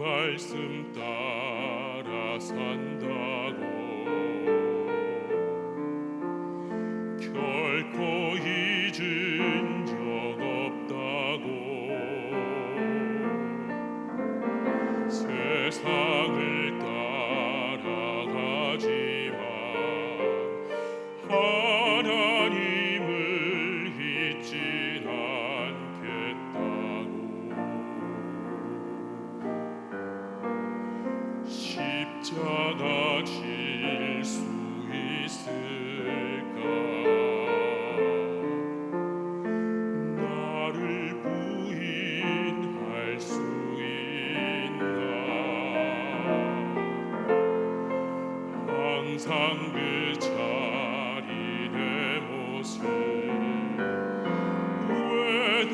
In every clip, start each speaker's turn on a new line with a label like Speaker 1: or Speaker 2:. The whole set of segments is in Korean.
Speaker 1: 말씀 따라 산다고. 결코 잊은 적 없다고. 세상을 십자가 질 수 있을까? 나를 부인할 수 있나? 항상 그 자리의 모습 왜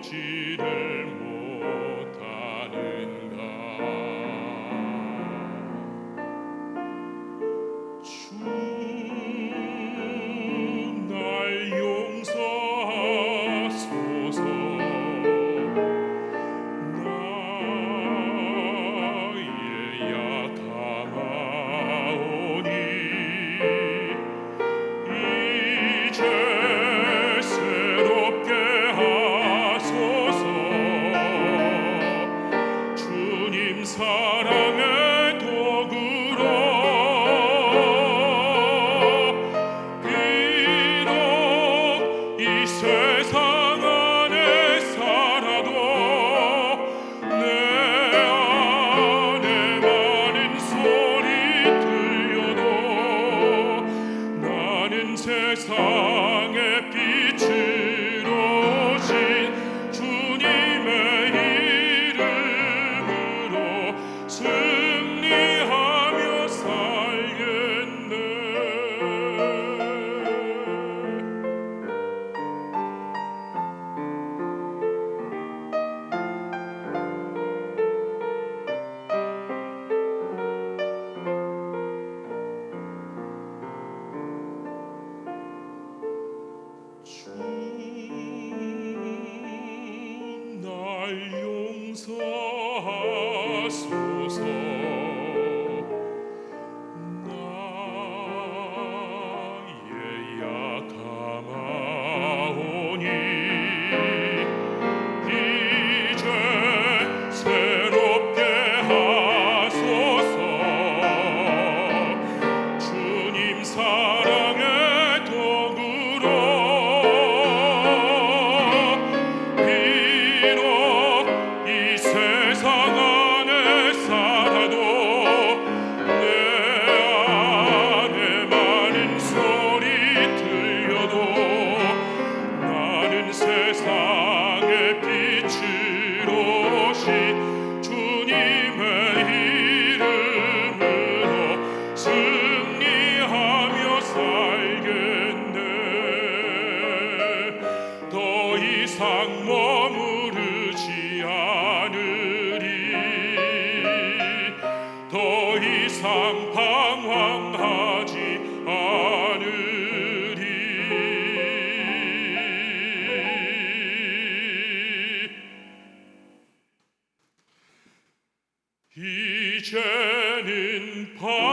Speaker 1: 다가서지를 주님 사랑의 날 용서하소서 이상 머무르지 않으리. 더 이상 방황하지 않으리. 이제는 방황